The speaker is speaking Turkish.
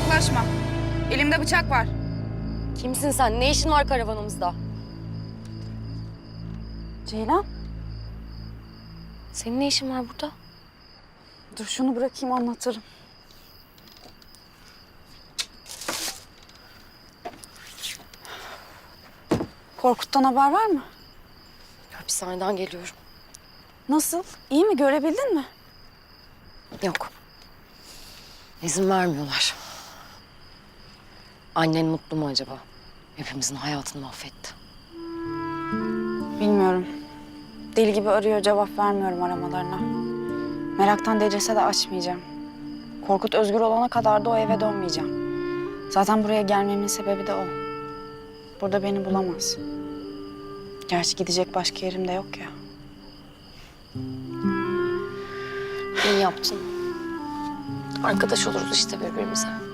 Yaklaşma. Elimde bıçak var. Kimsin sen? Ne işin var karavanımızda? Ceylan, Senin ne işin var burada? dur şunu bırakayım anlatırım. Korkut'tan haber var mı? Hapishaneden geliyorum. Nasıl? İyi mi? Görebildin mi? Yok. İzin vermiyorlar. Annen mutlu mu acaba? Hepimizin hayatını mahvetti. Bilmiyorum. Deli gibi arıyor, cevap vermiyorum aramalarına. Meraktan delirse de açmayacağım. Korkut özgür olana kadar da o eve dönmeyeceğim. Zaten buraya gelmemin sebebi de o. Burada beni bulamaz. Gerçi gidecek başka yerim de yok ya. İyi yaptın. Arkadaş oluruz işte birbirimize.